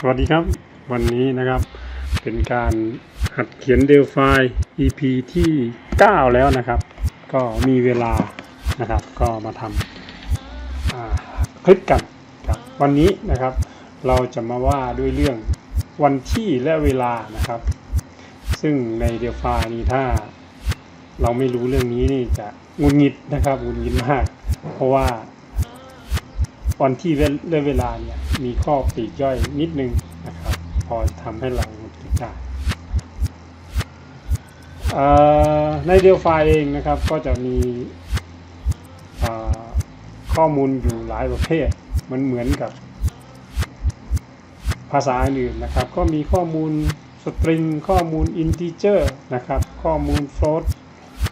สวัสดีครับ วันนี้นะครับเป็นการหัดเขียนเดลไฟ EP ที่ 9 แล้วนะครับ ก็มีเวลานะครับ ก็มาทำคลิปกันครับวันนี้นะครับ เราจะมาว่าด้วยเรื่องวันที่และเวลานะครับ ซึ่งในเดลไฟนี้ถ้าเราไม่รู้เรื่องนี้นี่จะงุนงิดนะครับงุนงิดมาก เพราะว่า วันที่และเวลาเนี่ยมีข้อปลีกย่อยนิดนึงนะครับ พอทำให้เราหงุดหงิดได้ในเดลไฟเองนะครับก็จะมีข้อมูลอยู่หลายประเภท มันเหมือนกับภาษาอื่นนะครับ ก็มีข้อมูลสตริงข้อมูลอินทิเจอร์นะครับ ข้อมูล float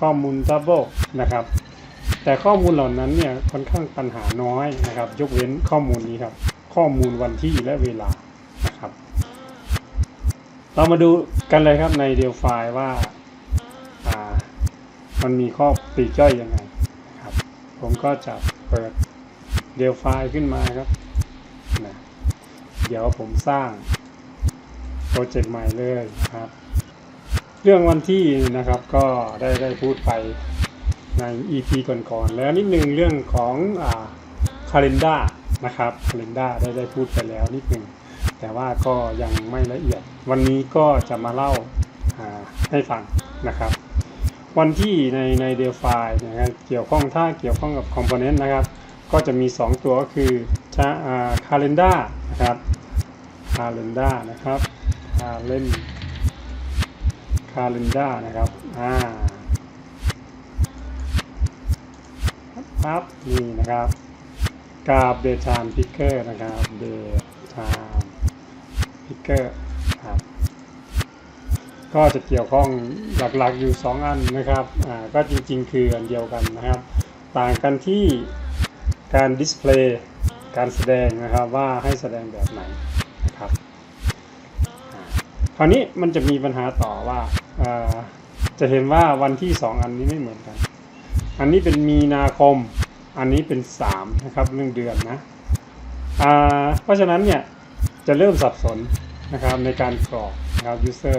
ข้อมูล double นะครับ แต่ข้อมูลเหล่านั้นเนี่ยค่อนข้างปัญหาน้อยนะครับ ยกเว้นข้อมูลนี้ครับ ข้อมูลวันที่และเวลานะครับ เรามาดูกันเลยครับในเดลไฟว่าอ่ามันมีข้อปีกย่อยยังไงครับ ผมก็จะเปิดเดลไฟล์ขึ้นมาครับนะเดี๋ยวผมสร้างโปรเจกต์ใหม่เลยครับ เรื่องวันที่นะครับก็ได้ได้พูดไป ใน EP ก่อนๆแล้วนิดนึงเรื่องของอ่าคาล endar นะครับคาล endar ได้ได้พูดไปแล้วนิดนึงแต่ว่าก็ยังไม่ละเอียด วันนี้ก็จะมาเล่าให้ฟังนะครับ วันที่ในใน Delphi นะครับเกี่ยวข้องถ้าเกี่ยวข้องกับ Component นะครับ ก็จะมี 2 ตัวก็คือจะอ่า calendar นะครับ calendar นะครับ calend calendar นะครับอ่า ครับนี่นะครับกราบ daytime picker นะครับ daytime picker ครับก็จะเกี่ยวข้องหลักๆอยู่ 2 อันนะครับอ่าก็จริงๆ คืออันเดียวกันนะครับ ต่างกันที่การ display การแสดงนะครับว่าให้แสดงแบบไหนนะครับคราวนี้มันจะมีปัญหาต่อว่าอ่าจะเห็นว่าวันที่ 2 อันนี้ไม่เหมือนกัน อันนี้เป็นมีนาคม อันนี้เป็น 3 นะครับเรื่องเดือนนะอ่าเพราะฉะนั้นเนี่ยจะเริ่มสับสนนะครับในการกรอกนะครับ user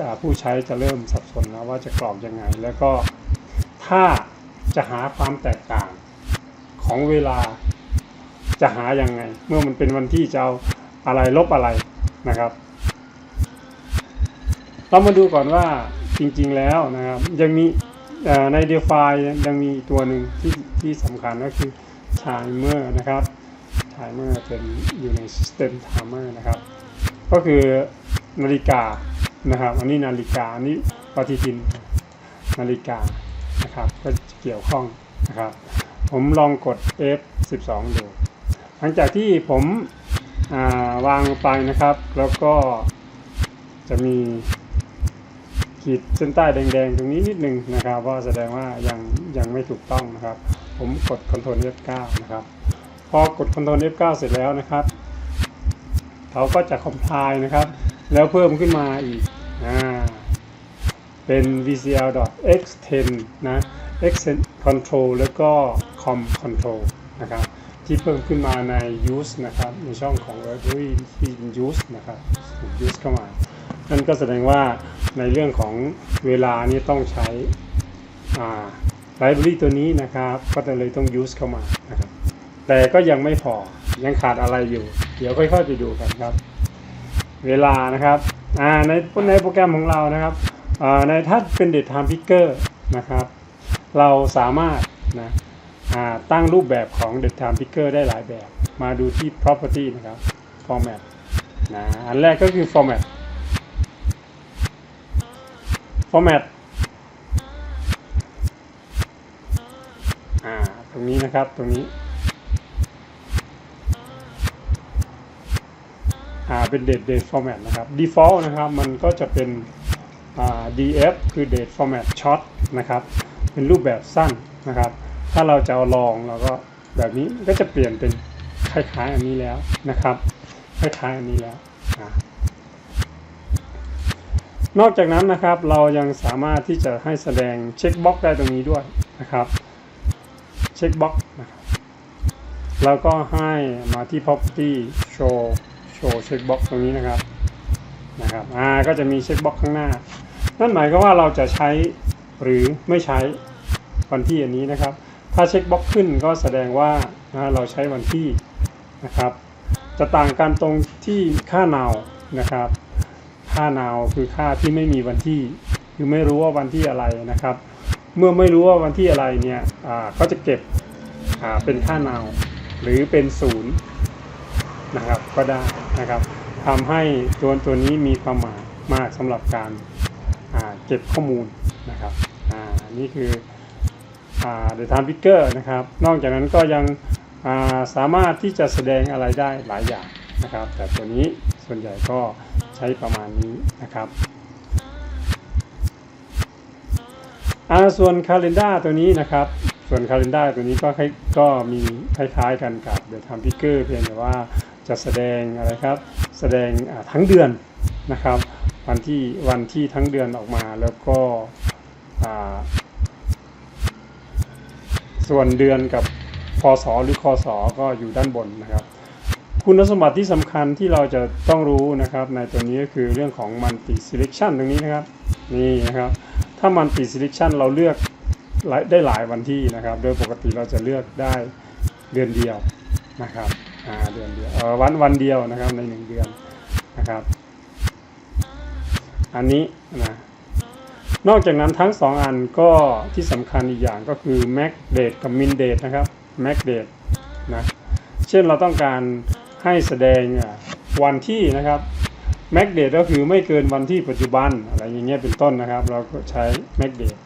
อ่าผู้ใช้จะเริ่มสับสนแล้วว่าจะกรอกยังไง แล้วก็ถ้าจะหาความแตกต่างของเวลาจะหายังไง เมื่อมันเป็นวันที่จะเอาอะไรลบอะไรนะครับ เรามาดูก่อนว่าจริงๆแล้วนะครับยังมีใน Delphi ยังมีตัวหนึ่งที่ ที่สำคัญก็คือ timer นะครับ timer เป็นอยู่ใน system timer นะครับ ก็คือนาฬิกานะครับ อันนี้นาฬิกาอันนี้ปฏิทินนาฬิกานะครับ ก็เกี่ยวข้องนะครับ ผมลองกด F12 ดู หลังจากที่ผมาวางลงไปนะครับ แล้วก็จะมีขีดเส้นใต้แดงๆ ตรงนี้นิดนึงนะครับ ว่าแสดงว่ายังยังไม่ถูกต้องนะครับ ผมกด Ctrl F9 นะครับ พอกด Ctrl F9 เสร็จแล้วนะครับ เขาก็จะ compile นะครับ แล้วเพิ่มขึ้นมาอีกอ่าเป็น vcl.extend นะ extend control แล้วก็ com control นะครับ ที่เพิ่มขึ้นมาใน use นะครับ ในช่องของ library ที่ use นะครับ use เข้ามา นั่นก็แสดงว่าในเรื่องของเวลานี่ต้องใช้อ่า ไลบรารีตัวนี้นะครับ ก็เลยต้อง use เข้ามานะครับแต่ก็ยังไม่พอยังขาดอะไรอยู่ เดี๋ยวค่อยๆไปดูกันครับ เวลานะครับในในโปรแกรมของเรานะครับในถ้าเป็น date time picker นะครับ เราสามารถนะตั้งรูปแบบของ date time picker ได้หลายแบบ มาดูที่ property นะครับ format นะอันแรกก็คือ format format อ่า ต รงนี้นะครับ ตรงนี้อาเป็น date date format นะครับ default นะครับมันก็จะเป็นอ่า df คือ date format short นะครับ เป็นรูปแบบสั้นนะครับ ถ้าเราจะเอาลองเราก็แบบนี้ก็จะเปลี่ยนเป็นคล้ายๆอันนี้แล้วนะครับ คล้ายๆอันนี้แล้วนอกจากนั้นนะครับเรายังสามารถที่จะให้แสดงเช็คบ็อกได้ตรงนี้ด้วยนะครับ เช็คบ็อกนะครับแล้วก็ให้มาที่ property show โชว์เช็คบ็อกตรงนี้นะครับนะครับอ่าก็จะมีเช็คบ็อกข้างหน้า นั่นหมายก็ว่าเราจะใช้หรือไม่ใช้วันที่อันนี้นะครับ ถ้าเช็คบ็อกขึ้นก็แสดงว่าเราใช้วันที่นะครับ จะต่างกันตรงที่ค่านาวนะครับ ค่านาวคือค่าที่ไม่มีวันที่ คือไม่รู้ว่าวันที่อะไรนะครับ เมื่อไม่รู้ว่าวันที่อะไรเนี่ยอ่าก็จะเก็บอ่าเป็นค่านาวหรือเป็นศูนย์นะครับก็ได้นะครับทำให้ตัวตัวนี้มีความหมายมากสำหรับการาเก็บข้อมูลนะครับอ่านี่คืออ่า The Time Picker นะครับ นอกจากนั้นก็ยังอ่าสามารถที่จะแสดงอะไรได้หลายอย่างนะครับ แต่ตัวนี้ส่วนใหญ่ก็ใช้ประมาณนี้นะครับ อ่าส่วน Calendar ตัวนี้นะครับ ส่วน Calendar ตัวนี้ก็คล้ายก็มีคล้ายๆกันกับ The Time Picker เพียงแต่ว่าจะแสดงอะไรครับ แสดงทั้งเดือนนะครับ วันที่วันที่ทั้งเดือนออกมาแล้วก็ส่วนเดือนกับพศหรือคศก็อยู่ด้านบนนะครับ คุณสมบัติที่สำคัญที่เราจะต้องรู้นะครับ ในตัวนี้ก็คือเรื่องของ multi selection ตรงนี้นะครับ นี่นะครับ ถ้า multi selection เราเลือกได้หลายวันที่นะครับ โดยปกติเราจะเลือกได้เดือนเดียวนะครับอ่าเดือนเดียววันวันเดียวนะครับในหนึ่งเดือนนะครับ อันนี้นะนอกจากนั้นทั้งสองอันก็ที่สำคัญอีกอย่างก็คือ max date กับ min date นะครับ max date นะเช่นเราต้องการให้แสดงวันที่นะครับ max date ก็คือไม่เกินวันที่ปัจจุบันอะไรอย่างเงี้ยเป็นต้นนะครับ เราก็ใช้ max date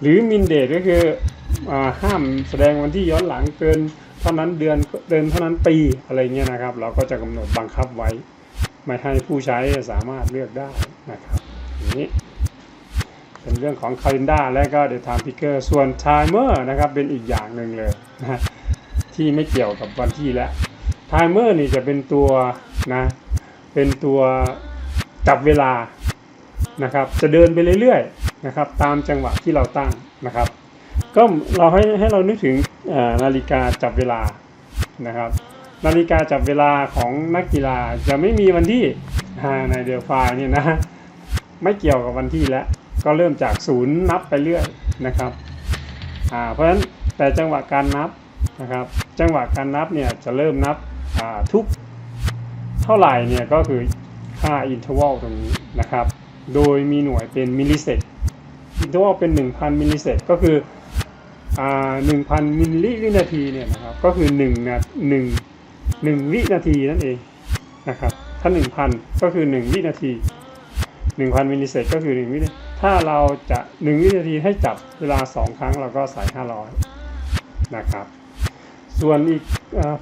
หรือ min date ก็คืออห้ามแสดงวันที่ย้อนหลังเกินเท่านั้นเดือนเดือนเท่านั้นปีอะไรเงี้ยนะครับ เราก็จะกำหนดบังคับไว้ ไม่ให้ผู้ใช้สามารถเลือกได้นะครับนี้เป็นเรื่องของ calendar และก็ the time picker ส่วน timer นะครับเป็นอีกอย่างหนึ่งเลยนะที่ไม่เกี่ยวกับวันที่แล้ว timer นี่จะเป็นตัวนะ เป็นตัวจับเวลานะครับ จะเดินไปเรื่อยๆนะครับ ตามจังหวะที่เราตั้งนะครับ ก็เราให้ให้เรานึกถึงนาฬิกาจับเวลานะครับ นาฬิกาจับเวลาของนักกีฬาจะไม่มีวันที่ในเดลฟายเนี่ยนะไม่เกี่ยวกับวันที่แล้วก็เริ่มจากศูนย์นับไปเรื่อยนะครับเพราะฉะนั้นแต่จังหวะการนับนะครับ จังหวะการนับเนี่ยจะเริ่มนับทุก เท่าไหร่เนี่ยก็คือค่าอินเทอร์วัลตรงนี้นะครับ โดยมีหน่วยเป็นมิลลิเซกอินเทอร์วัลเป็น 1,000 มิลลิเซกก็คืออ่า1,000มิลลิวินาทีเนี่ยนะครับก็คือ1นะ1 1วินาทีนั่นเองนะครับถ้า 1,000 ก็คือ 1 วินาที 1,000 มิลลิเซกก็คือ 1 วินาที ถ้าเราจะ 1 วินาทีให้จับเวลา 2 ครั้งเราก็ใส่ 500 นะครับ ส่วนอีก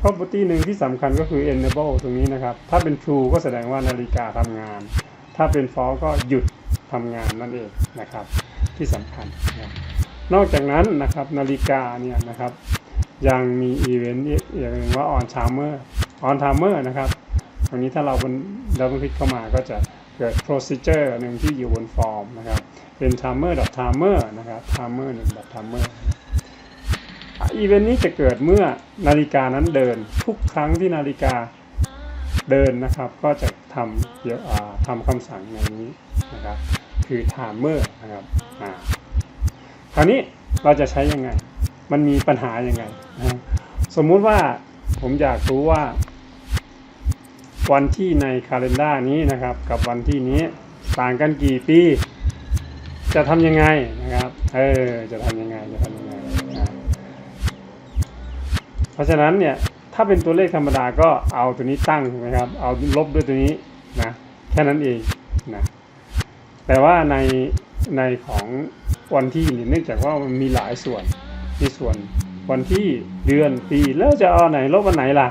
property หนึ่งที่สำคัญก็คือ enable ตรงนี้นะครับ ถ้าเป็น true ก็แสดงว่านาฬิกาทำงาน ถ้าเป็น false ก็หยุดทำงานนั่นเองนะครับที่สำคัญนะนอกจากนั้นนะครับนาฬิกาเนี่ยนะครับยังมีอีเวนต์อีกอย่างหนึ่งว่า on timer on timer นะครับตรงนี้ถ้าเราบนดับเบิลคลิกเข้ามาก็จะเกิด procedure หนึ่งที่อยู่บนฟอร์มนะครับเป็น timer dot timer นะครับ timer หนึ่ง dot timer อีเวนต์นี้จะเกิดเมื่อนาฬิกานั้นเดิน ทุกครั้งที่นาฬิกาเดินนะครับ ก็จะทำเดี๋ยวทำคำสั่งในนี้นะครับ คือ timer นะครับคราวนี้เราจะใช้ยังไง มันมีปัญหายังไงนะสมมุติว่าผมอยากรู้ว่า วันที่ในคาล endar นี้นะครับ กับวันที่นี้ต่างกันกี่ปี จะทำยังไงนะครับ เออ จะทำยังไง จะทำยังไง เพราะฉะนั้นเนี่ยถ้าเป็นตัวเลขธรรมดาก็เอาตัวนี้ตั้งถูกไหมครับ เอาลบด้วยตัวนี้นะแค่นั้นเองนะแต่ว่าในในของวันที่เนี่ยเนื่องจากว่ามันมีหลายส่วนมีส่วนวันที่เดือนปีแล้วจะเอาไหนลบวันไหนล่ะ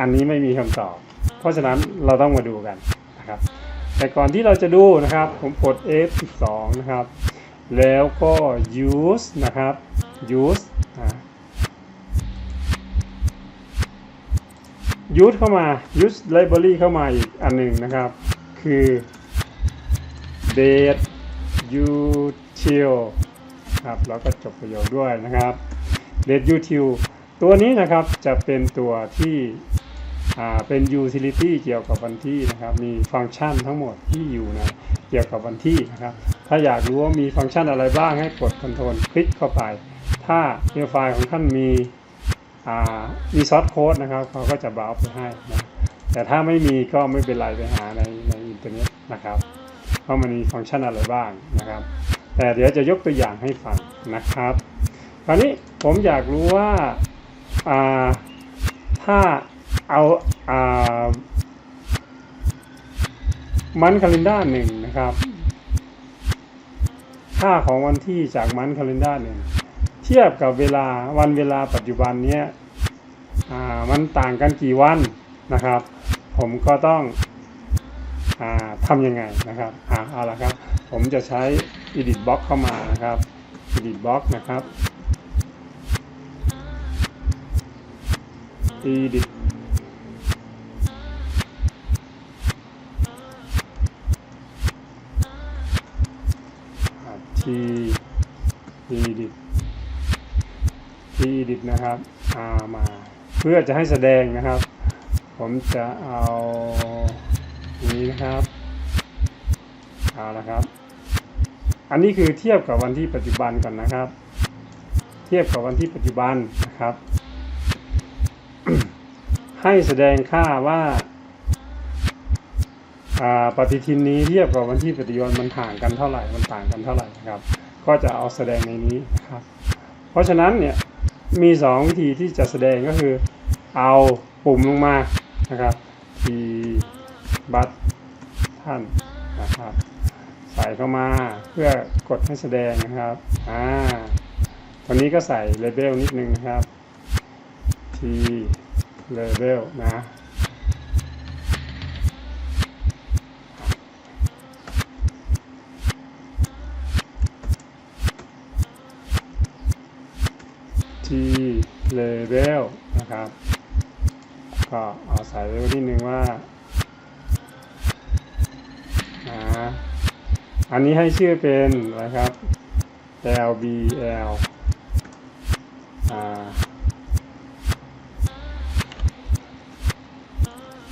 อันนี้ไม่มีคำตอบ เพราะฉะนั้นเราต้องมาดูกันนะครับ แต่ก่อนที่เราจะดูนะครับ ผมกด F12 นะครับ แล้วก็ use นะครับ use use เข้ามา use library เข้ามาอีกอันหนึ่งนะครับ คือ date util ครับแล้วก็จบประโยคด้วยนะครับ date util ตัวนี้นะครับจะเป็นตัวที่อ่าเป็น utility เกี่ยวกับวันที่นะครับ มีฟังก์ชันทั้งหมดที่อยู่ในเกี่ยวกับวันที่นะครับ ถ้าอยากรู้ว่ามีฟังก์ชันอะไรบ้างให้กด Ctrl คลิกเข้าไป ถ้าเฟลไฟล์ของท่านมี มีซอสโค้ดนะครับเขาก็จะบราวไปให้นะแต่ถ้าไม่มีก็ไม่เป็นไรไปหาในในอินเทอร์เน็ตนะครับว่ามันมีฟังก์ชันอะไรบ้างนะครับ แต่เดี๋ยวจะยกตัวอย่างให้ฟังนะครับคราวนี้ผมอยากรู้ว่าาถ้าเอาอามันคาลินด้าหนึ่งนะครับ ค่าของวันที่จากมันคาลินด้าหนึ่ง เทียบกับเวลาวันเวลาปัจจุบันเนี้ยอ่ามันต่างกันกี่วันนะครับ ผมก็ต้องอาทำยังไงนะครับอ่าเอาละครับ ผมจะใช้ edit box เข้ามานะครับ edit box นะครับ edit อ่า t edit t edit นะครับอามา เพื่อจะให้แสดงนะครับ ผมจะเอานี้นะครับเอาละครับ อันนี้คือเทียบกับวันที่ปัจจุบันก่อนนะครับ เทียบกับวันที่ปัจจุบันนะครับ ให้แสดงค่าว่าปฏิทินนี้เทียบกับวันที่ปัจจุบันมันห่างกันเท่าไหร่ มันต่างกันเท่าไหร่นะครับ ก็จะเอาแสดงในนี้นะครับ เพราะฉะนั้นเนี่ย มีสองวิธีที่จะแสดงก็คือ เอาปุ่มลงมานะครับทีบัตท่านนะครับใส่เข้ามาเพื่อกดให้แสดงนะครับอ่าตอนนี้ก็ใส่เลเบลนิดนึงนะครับทีเลเบลนะ อันนี้ให้ชื่อเป็นอะครับ LBL อ่า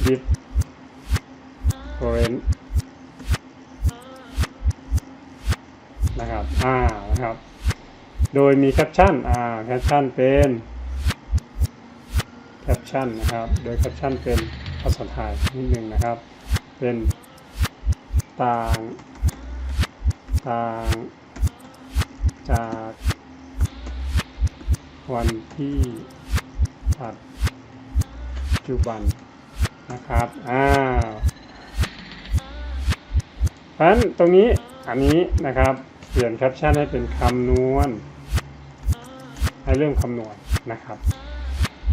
different นะครับอ่านะครับ โดยมีแคปชั่นอ่าแคปชั่นเป็นแคปชั่นนะครับ โดยแคปชั่นเป็นภาษาไทยนิดนึงนะครับ เป็นต่าง ต่างจากวันที่ปัจจุบันนะครับอ้าวเพราะนั้นตรงนี้อันนี้นะครับเปลี่ยนแคปชั่นให้เป็นคำนวณ ให้เรื่องคำนวณนะครับ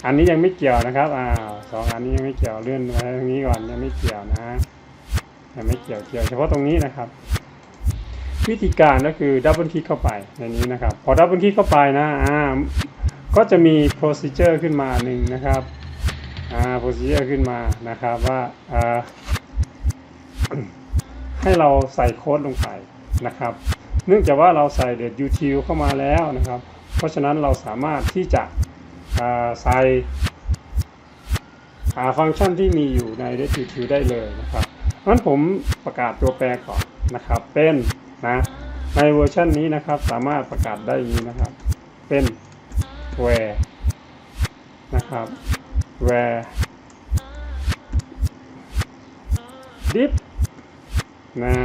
อันนี้ยังไม่เกี่ยวนะครับอ้าวสองอันนี้ยังไม่เกี่ยวเลื่อนไว้ตรงนี้ก่อนยังไม่เกี่ยวนะยังไม่เกี่ยวเกี่ยวเฉพาะตรงนี้นะครับ วิธีการก็คือดับเบิลคลิกเข้าไปในนี้นะครับ พอดับเบิลคลิกเข้าไปนะอ่าก็จะมี procedure ขึ้นมาหนึ่งนะครับอ่า procedure ขึ้นมานะครับว่าอ่าให้เราใส่โค้ดลงไปนะครับ เนื่องจากว่าเราใส่เด t util เข้ามาแล้วนะครับ เพราะฉะนั้นเราสามารถที่จะใส่อ่าฟังก์ชันที่มีอยู่ใน d e t util ได้เลยนะครับงั้นผมประกาศตัวแปรก่อนนะครับ เป็น นะในเวอร์ชันนี้นะครับสามารถประกาศได้นี้นะครับ เป็น where นะครับ where div นะ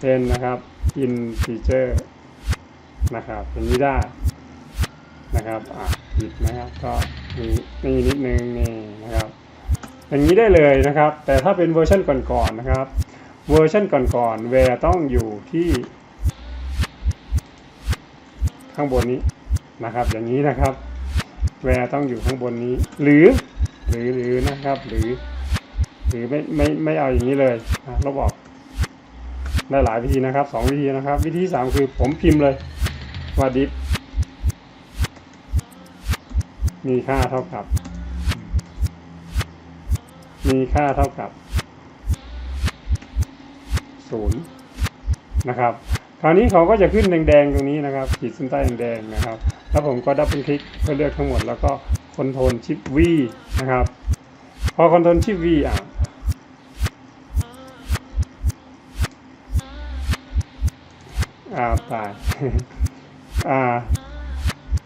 เป็นนะครับ integer นะครับอย่างนี้ได้นะครับอะผิดนะครับก็มีนี่นิดนึงนี่นะครับ อย่างนี้ได้เลยนะครับ แต่ถ้าเป็นเวอร์ชันก่อนๆนะครับ เวอร์ชันก่อนๆ where ต้องอยู่ที่ข้างบนนี้นะครับ อย่างนี้นะครับ where ต้องอยู่ข้างบนนี้ หรือหรือหรือนะครับ หรือ หรือไม่ไม่ไม่เอาอย่างนี้เลยอะลบออกได้หลายวิธีนะครับสองวิธีนะครับ วิธีสามคือผมพิมพ์เลยว่า div มีค่าเท่ากับ มีค่าเท่ากับ ศูนย์นะครับคราวนี้เขาก็จะขึ้นแดงๆตรงนี้นะครับขีดเส้นใต้แดงๆนะครับ แล้วผมก็ดับเบิลคลิกเพื่อเลือกทั้งหมดแล้วก็คอนโทรลชิป V นะครับ พอคอนโทรลที่ V อะอ่าตายอ่า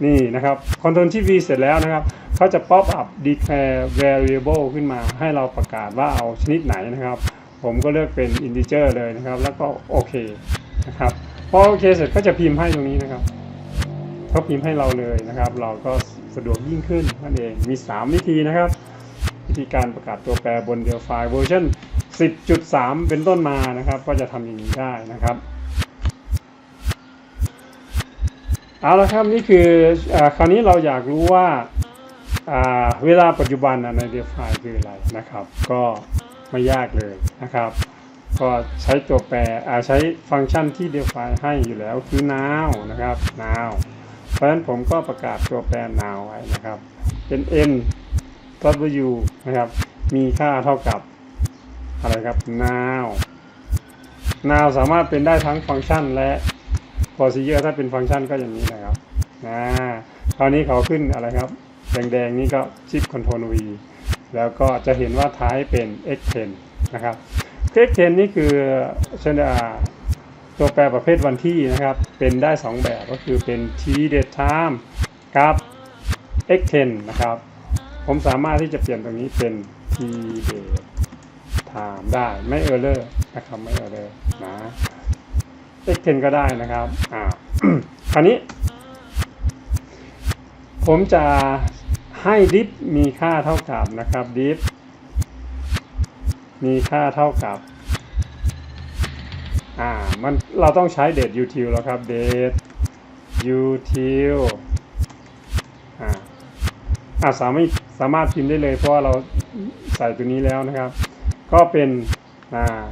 นี่นะครับคอนโทรลที่ V เสร็จแล้วนะครับเขาจะ pop up declare variable ขึ้นมาให้เราประกาศว่าเอาชนิดไหนนะครับ ผมก็เลือกเป็น integer เลยนะครับ แล้วก็โอเคนะครับพอโอเคเสร็จก็จะพิมพ์ให้ตรงนี้นะครับเขาพิมพ์ให้เราเลยนะครับ เราก็สะดวกยิ่งขึ้นนั่นเองมี 3 วิธีนะครับ วิธีการประกาศตัวแปรบนเดียวไฟล์เวอร์ชัน10.3 เป็นต้นมานะครับ ก็จะทำอย่างนี้ได้นะครับเอาละครับนี่คืออคราวนี้เราอยากรู้ว่าเวลาปัจจุบันในเดียไฟล์คืออะไรนะครับ ก็ ไม่ยากเลยนะครับ ก็ใช้ตัวแปรอ่าใช้ฟังก์ชันที่เดียไฟล์ให้อยู่แล้วคือ now นะครับ now เพราะฉะนั้นผมก็ประกาศตัวแปร now ไว้นะครับเป็น n w นะครับ มีค่าเท่ากับอะไรครับ now now สามารถเป็นได้ทั้งฟังก์ชันและ procedure ถ้าเป็นฟังก์ชันก็อย่างนี้นะครับนะคราวนี้เขาขึ้นอะไรครับ แดงๆ นี่ก็ชิป Ctrl V แล้วก็จะเห็นว่าท้ายเป็น x10 นะครับ x10 นี่คือชนอ่าตัวแปรประเภทวันที่นะครับ เป็นได้ 2 แบบก็คือเป็น t date time กับ x10 นะครับ ผมสามารถที่จะเปลี่ยนตรงนี้เป็น t date time ได้ไม่ error นะครับไม่ error นะ x10 ก็ได้นะครับอ่าคราวนี้ผมจะ ให้ diff มีค่าเท่ากับนะครับ diff มีค่าเท่ากับอ่ามันเราต้องใช้ date util แล้วครับ date util อ่าอ่าสามารถสามารถพิมพ์ได้เลยเพราะว่าเราใส่ตัวนี้แล้วนะครับ ก็เป็นอ่า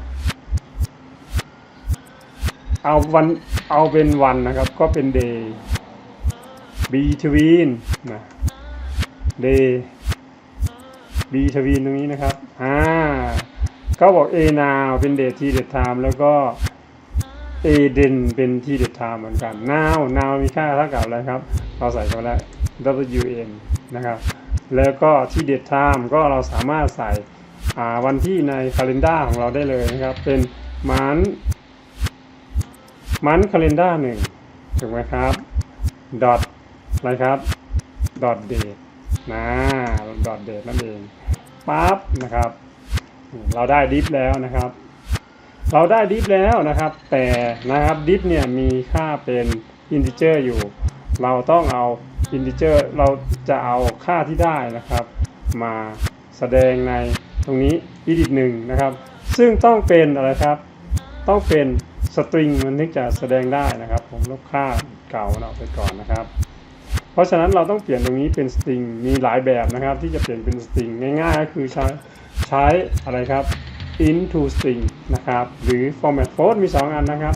เอาวันเอาเป็นวันนะครับก็เป็น day between นะ day between ตรงนี้นะครับ อ่า ก็บอก a now เป็น date t date time แล้วก็ a den เป็น t date time เหมือนกัน now now มีค่าเท่ากับอะไรครับ เราใส่เข้าไปแล้ว wn นะครับ แล้วก็ t date time ก็เราสามารถใส่อ่าวันที่ใน calendar ของเราได้เลยนะครับ เป็นมันมันคาล endar หนึ่งถูกไหมครับดอทอะไรครับดอทเดท นะดอทเดทนั่นเองปั๊บนะครับ เราได้ดิฟแล้วนะครับ เราได้ดิฟแล้วนะครับ แต่นะครับดิฟเนี่ยมีค่าเป็นอินทิเจอร์อยู่ เราต้องเอาอินทิเจอร์เราจะเอาค่าที่ได้นะครับ มาแสดงในตรงนี้ edit หนึ่งนะครับ ซึ่งต้องเป็นอะไรครับ ต้องเป็นสตริงมันถึงจะแสดงได้นะครับ ผมลบค่าเก่ามันออกไปก่อนนะครับ ราะฉะนั้นเราต้องเปลี่ยนตรงนี้เป็นสตริงมีหลายแบบนะครับ ที่จะเปลี่ยนเป็นสตริงง่ายๆก็คือใช้ใช้อะไรครับ into string นะครับ หรือ format float มี 2 อันนะครับ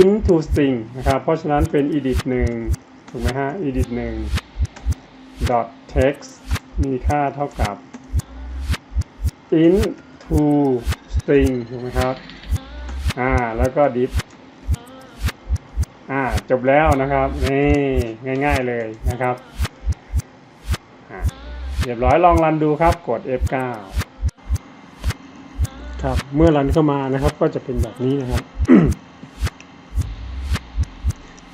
into string นะครับ เพราะฉะนั้นเป็น edit 1ถูกไหมฮะ edit 1 dot text มีค่าเท่ากับ into string ถูกไหมครับ อ่า แล้วก็ div อ่าจบแล้วนะครับนี่ง่าย ๆเลยนะครับเรียบร้อยลองรันดูครับกด F9 ครับเมื่อรันเข้ามานะครับ ก็จะเป็นแบบนี้นะครับ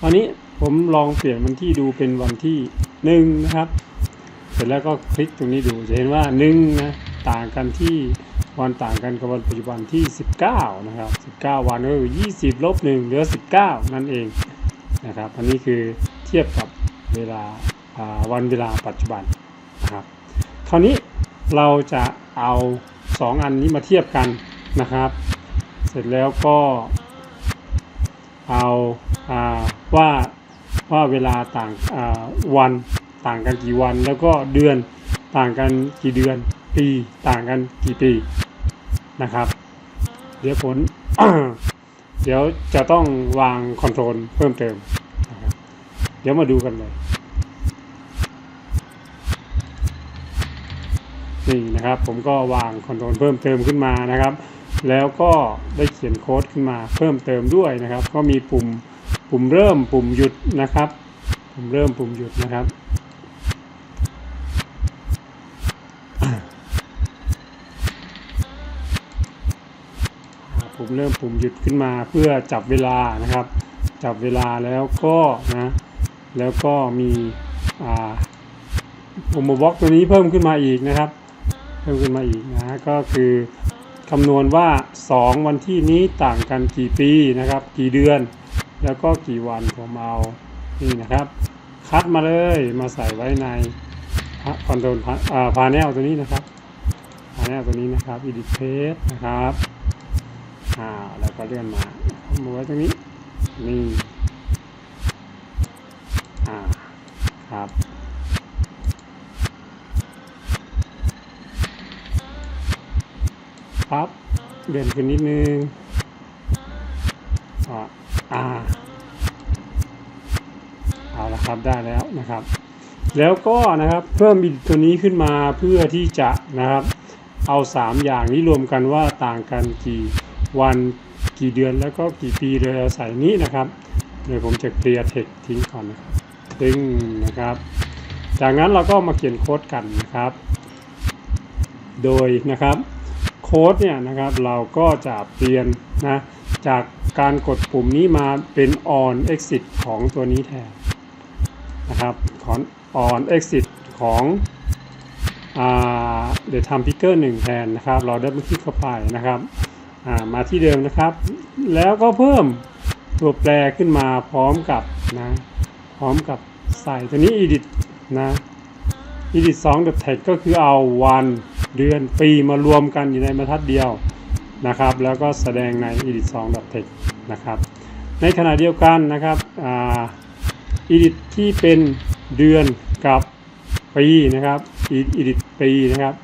ตอนนี้ผมลองเปลี่ยนวันที่ดูเป็นวันที่หนึ่งนะครับ เสร็จแล้วก็คลิกตรงนี้ดูจะเห็นว่าหนึ่งนะต่างกันที่ วันต่างกันกับวันปัจจุบันที่ 19 นะครับ 19 วันก็คือ 20 ลบ 1 เหลือ 19 นั่นเองนะครับ อันนี้คือเทียบกับเวลาวันเวลาปัจจุบันนะครับ คราวนี้เราจะเอา 2 อันนี้มาเทียบกันนะครับ เสร็จแล้วก็เอาอาว่าว่าเวลาต่างาวันต่างกันกี่วัน แล้วก็เดือนต่างกันกี่เดือน ปีต่างกันกี่ปี นะครับ เดี๋ยวผลเดี๋ยวจะต้องวางคอนโทรลเพิ่มเติมนะครับเดี๋ยวมาดูกันเลยนี่นะครับ ผมก็วางคอนโทรลเพิ่มเติมขึ้นมานะครับ แล้วก็ได้เขียนโค้ดขึ้นมาเพิ่มเติมด้วยนะครับ ก็มีปุ่มปุ่มเริ่มปุ่มหยุดนะครับ ปุ่มเริ่มปุ่มหยุดนะครับ เริ่มปุ่มหยุดขึ้นมาเพื่อจับเวลานะครับ จับเวลาแล้วก็นะแล้วก็มีอ่าปุ่มบล็อกตัวนี้เพิ่มขึ้นมาอีกนะครับ เพิ่มขึ้นมาอีกนะก็คือคำนวณว่า 2 วันที่นี้ต่างกันกี่ปีนะครับ กี่เดือน แล้วก็กี่วันผมเอานี่นะครับ คัดมาเลยมาใส่ไว้ในคอนโทรลพาแนลตัวนี้นะครับพาแนลตัวนี้นะครับ edit page นะครับ อ่าแล้วก็เลื่อนมามาไว้ตรงนี้นี่อ่าครับพับเด่นขึ้นนิดนึงอ่าอ่าเอาละครับได้แล้วนะครับ แล้วก็นะครับเพิ่มบิดตัวนี้ขึ้นมาเพื่อที่จะนะครับ เอา 3 อย่างนี้รวมกันว่าต่างกันกี่ วันกี่เดือนแล้วก็กี่ปีโดยอาศัยนี้นะครับเดี๋ยวผมจะเคลียร์เทคทิ้งก่อนนะครับทิ้งนะครับ จากนั้นเราก็มาเขียนโค้ดกันนะครับ โดยนะครับโค้ดเนี่ยนะครับเราก็จะเปลี่ยนนะจากการกดปุ่มนี้มาเป็น on exit ของตัวนี้แทนนะครับขอ on exit ของอเดี๋ยวทำพิกเกอร์หนึ่งแทนนะครับ เราดับเบิลคลิกเข้าไปนะครับ มาที่เดิมนะครับ แล้วก็เพิ่มตัวแปรขึ้นมาพร้อมกับนะพร้อมกับใส่ตัวนี้ edit นะ edit 2 the text ก็คือเอาวันเดือนปีมารวมกันอยู่ในบรรทัดเดียวนะครับ แล้วก็แสดงใน edit 2 the text นะครับ ในขณะเดียวกันนะครับอ่า edit ที่เป็นเดือนกับปีนะครับ edit ปีนะครับ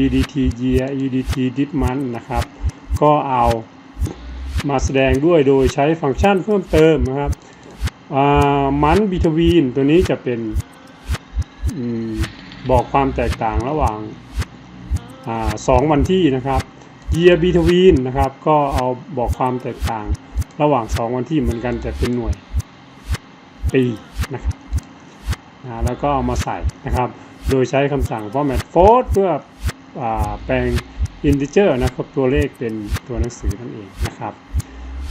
edt year edt this month นะครับ ก็เอามาแสดงด้วยโดยใช้ฟังก์ชันเพิ่มเติมนะครับมันบิทวีนตัวนี้จะเป็นอบอกความแตกต่างระหว่างอาสองวันที่นะครับ year between นะครับก็เอาบอกความแตกต่างระหว่าง 2 วันที่เหมือนกันแต่เป็นหน่วยปีนะครับนะแล้วก็เอามาใส่นะครับ โดยใช้คำสั่ง format float เพื่ออแปลง integer นะครับตัวเลขเป็นตัวหนังสือนั่นเองนะครับ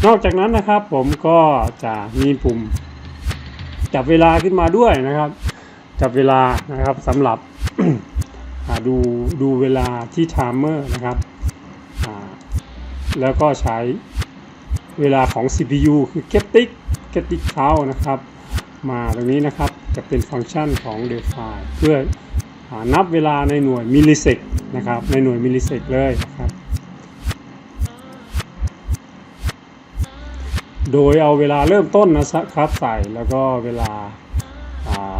นอกจากนั้นนะครับผมก็จะมีปุ่มจับเวลาขึ้นมาด้วยนะครับ จับเวลานะครับสำหรับดูดูเวลาที่ timer นะครับแล้วก็ใช้เวลาของ CPU คือ gettick gettick count นะครับ มาตรงนี้นะครับจะเป็นฟังก์ชันของ defy เพื่อ นับเวลาในหน่วยมิลลิเซกนะครับในหน่วยมิลลิเซกเลยนะครับโดยเอาเวลาเริ่มต้นนะครับใส่แล้วก็เวลาอ่า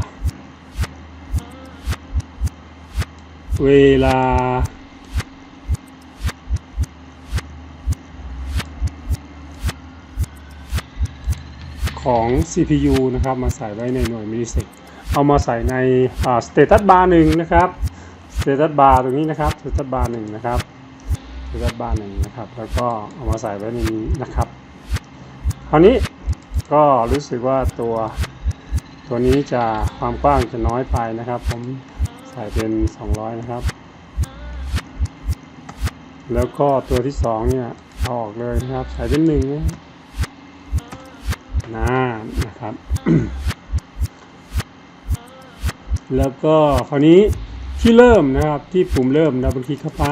เวลา ของ CPU นะครับ มาใส่ไว้ในหน่วยมิลลิเซก เอามาใส่ในสเตตัสบาร์หนึ่งนะครับสเตตัสบาร์ตรงนี้นะครับสเตตัสบาร์หนึ่งนะครับสเตตัสบาร์หนึ่งนะครับ แล้วก็เอามาใส่ไว้ในนี้นะครับคราวนี้ก็รู้สึกว่าตัวตัวนี้จะความกว้างจะน้อยไปนะครับ ผมใส่เป็น 200 นะครับ แล้วก็ตัวที่ 2 เนี่ยเอาออกเลยนะครับ ใส่เป็นหนึ่งนะนะครับ แล้วก็คราวนี้ที่เริ่มนะครับที่ปุ่มเริ่มดับเบิลคลิกเข้าไป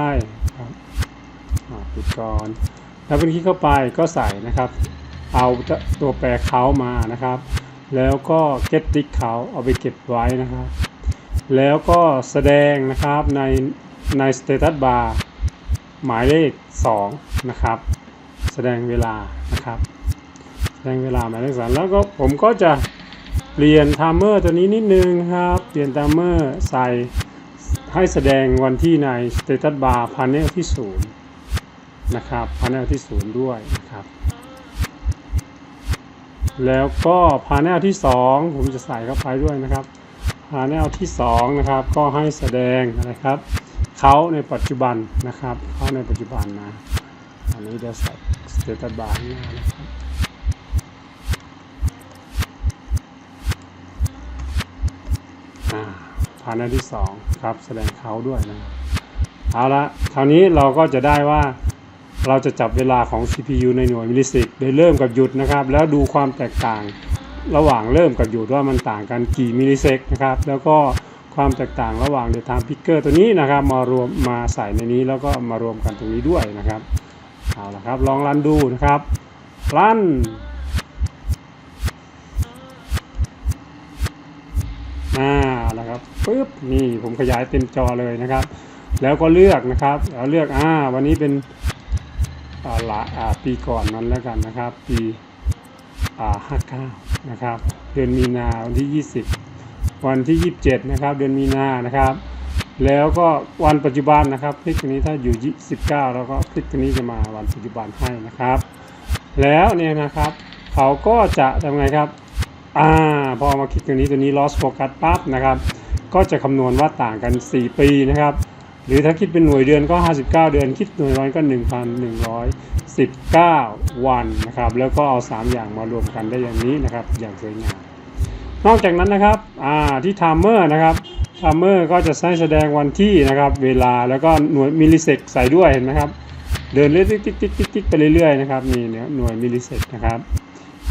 ครับปิดก่อนดับเบิลคลิกเข้าไปก็ใส่นะครับ เอาตัวแปรเขามานะครับ แล้วก็ get tick เขาเอาไปเก็บไว้นะครับ แล้วก็แสดงนะครับในใน status bar หมายเลข 2 นะครับ แสดงเวลานะครับ แสดงเวลาหมายเลขสองแล้วก็ผมก็จะเปลี่ยน timer ตัวนี้นิดนึงครับ เปลี่ยน timer ใส่ให้แสดงวันที่ใน status bar panel ที่ 0 นะครับ panel ที่ 0 ด้วยนะครับ แล้วก็พาแนลที่ 2 ผมจะใส่เข้าไปด้วยนะครับพาแนลที่ 2 นะครับ ก็ให้แสดงนะครับเขาในปัจจุบันนะครับเขาในปัจจุบันนะ อันนี้จะใส่สเตตัสบาร์หน้านะครับ พานลที่2ครับแสดงเขาด้วยนะครับเอาละคราวนี้เราก็จะได้ว่าเราจะจับเวลาของ CPU ในหน่วยมิลลิเซกโดยเริ่มกับหยุดนะครับ แล้วดูความแตกต่างระหว่างเริ่มกับหยุดว่ามันต่างกันกี่มิลลิเซกนะครับ แล้วก็ความแตกต่างระหว่าง Data Picker ตัวนี้นะครับ มารวมมาใส่ในนี้แล้วก็มารวมกันตรงนี้ด้วยนะครับ เอาละครับ ลองรันดูนะครับ รัน นี่ผมขยายเต็มจอเลยนะครับ แล้วก็เลือกนะครับแล้วเลือกอ่าวันนี้เป็นอ่าละอ่าปีก่อนนั้นแล้วกันนะครับ ปีอ่าห้าเก้านะครับเดือนมีนาวันที่20วันที่27นะครับเดือนมีนานะครับ แล้วก็วันปัจจุบันนะครับคลิกตรงนี้ถ้าอยู่19แล้วก็คลิกตรงนี้จะมาวันปัจจุบันให้นะครับ แล้วเนี่ยนะครับเขาก็จะทำไงครับอ่าพอมาคลิกตรงนี้ตัวนี้ loss focus ปั๊บนะครับ ก็จะคำนวณว่าต่างกัน 4 ปีนะครับ หรือถ้าคิดเป็นหน่วยเดือนก็ 59 เดือน คิดหน่วยวันก็ 1,119 วันนะครับ แล้วก็เอา 3 อย่างมารวมกันได้อย่างนี้นะครับ อย่างสวยงาม นอกจากนั้นนะครับอ่าที่ timer นะครับ timer ก็จะใช้แสดงวันที่นะครับ เวลาแล้วก็หน่วยมิลลิเซกใส่ด้วยเห็นไหมครับ เดินเรื่อยติ๊กติ๊กติ๊กติ๊กไปเรื่อยๆนะครับนี่เนี่ยหน่วยมิลลิเซกนะครับ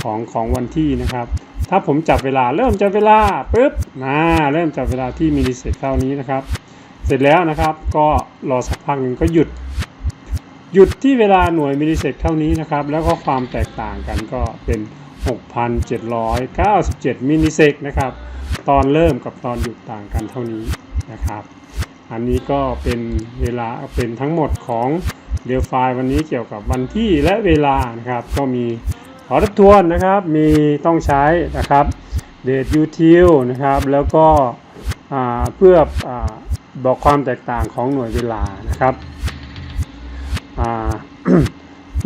ของของวันที่นะครับ ถ้าผมจับเวลาเริ่มจับเวลาปุ๊บนะเริ่มจับเวลาที่มิลลิเซกเท่านี้นะครับ เสร็จแล้วนะครับก็รอสักพักหนึ่งก็หยุด หยุดที่เวลาหน่วยมิลลิเซกเท่านี้นะครับ แล้วก็ความแตกต่างกันก็เป็น 6,797 มิลลิเซกนะครับ ตอนเริ่มกับตอนหยุดต่างกันเท่านี้นะครับ อันนี้ก็เป็นเวลาเป็นทั้งหมดของเดลไฟล์วันนี้เกี่ยวกับวันที่และเวลานะครับ ก็มี ขอทบทวนนะครับมีต้องใช้นะครับเดทยูทิลนะครับแล้วก็เพื่ออบอกความแตกต่างของหน่วยเวลานะครับอ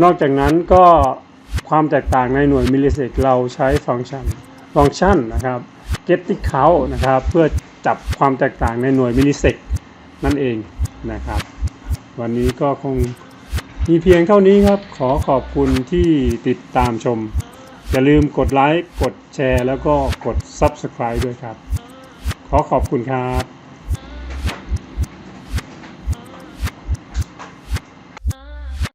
นอกจากนั้นก็ความแตกต่างในหน่วยมิลลิเซกเราใช้ฟังก์ชันฟังก์ชันนะครับ get t i count นะครับเพื่อจับความแตกต่างในหน่วยมิลลิเซกนั่นเองนะครับ วันนี้ก็คง มีเพียงเท่านี้ครับ ขอขอบคุณที่ติดตามชม อย่าลืมกดไลค์ กดแชร์ แล้วก็กด Subscribe ด้วยครับ ขอขอบคุณครับ